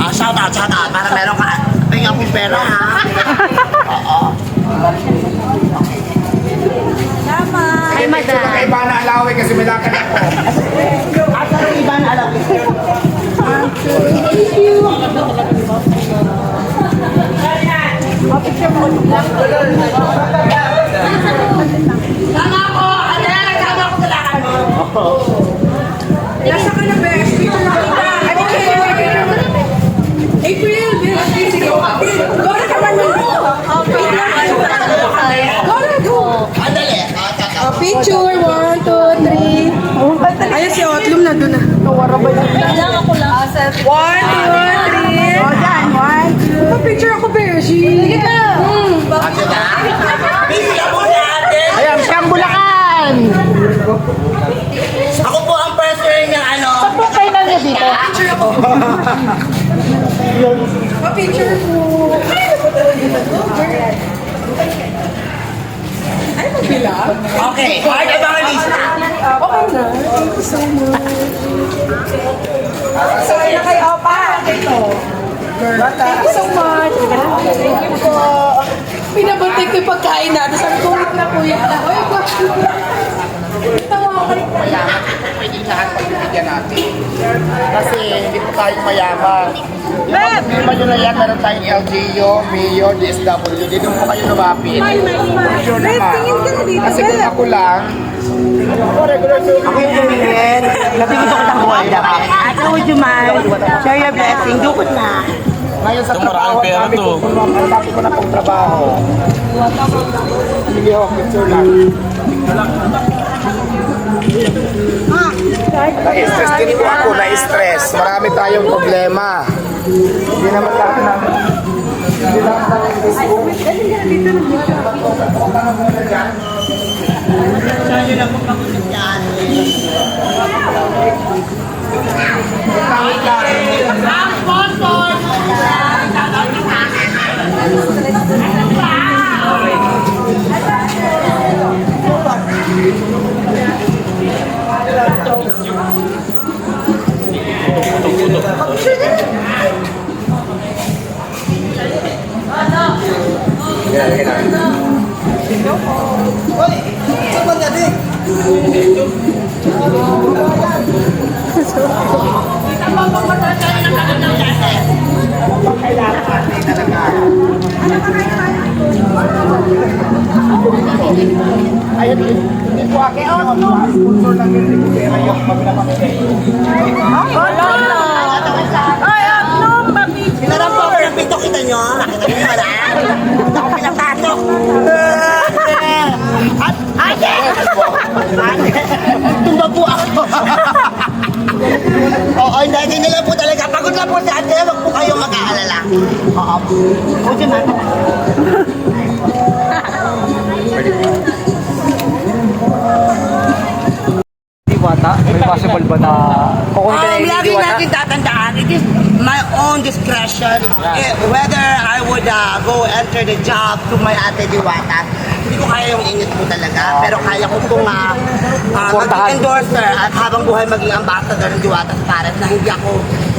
Ah, shout out, shout out. Para meron ka. Tingnan akong pera, ha? Oo. Ay, madam. Kay Bana Alawi kasi malakan ako. Asa yung iba na alam? Tama ko! Ano yan? Tama ko talaga. Nasa ka na, Bex. Dito na kita. Ano kayo? April, Bex. Sige, April. Go na naman yun. Go. Andali. Picture. One, two, three. Ayun si Otlum na doon na. One, two, three. O, dyan. One, two. Oh, picture ako, Beshi. Sige na. Na? Busy ka muna, ate. Ayan, siyang Bulacan. Ako po ang president ng ano. Po kayo na niya dito. Oh, picture ko. Ay, magbilang? Okay, heart evangelista. Okay na. Thank you so much. Sorry na kay Opa. Ito. Thank you so much. Thank you po. Pinabutik ko yung pagkain natin. Sabi ko, wait na kuya. Uy, ba? Ko. Pwede lahat pagbibigyan natin. Kasi hindi po tayo mayaman. Yung Pagpilman nyo na yan, meron tayong LGU, Mayor, DSW. Dito po kayo lumapit. Sure naman. Kasi kung ako lang, Ako yung Julian. Nabigyan ko ng wanda. Ate, would you mind? Share your blessing. Dukot na. ngayon sa trabaho, sabi ko, matapos ko na pong trabaho. Sige ho, picture lang. Po na-stress. Marami tayong problema. Hindi naman lahat namin. Hindi naman namin Facebook. Ayun, hindi po akin naman mga sponsor lang yun, ko pera yung pagpapakita. Pinaram 50万か。Possible ba na kukunta Um, lagi natin tatandaan, it is my own discretion eh, whether I would uh, go enter the job to my ate Diwata. Hindi ko kaya yung init po talaga, pero kaya ko pong uh, uh, maging endorser at habang buhay maging ambassador ng Diwata sa Pares na hindi ako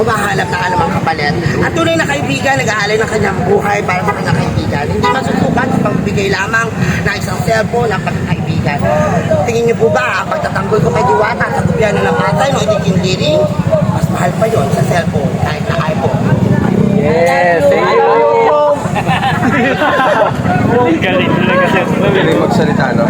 humahanap ng anumang kapalit. At tunay na kaibigan, nag-aalay ng kanyang buhay para sa kanyang kaibigan. Hindi masusukat sa pagbigay lamang ng isang cellphone ng pagkakaibigan. Tingin niyo po ba, ang pagtatanggol ko kay Diwata sa gobyerno ng Pasay no itiging liring, mas mahal pa yon sa cellphone kahit na iPhone. Yes, thank you. Galing talaga. Galing magsalita, no?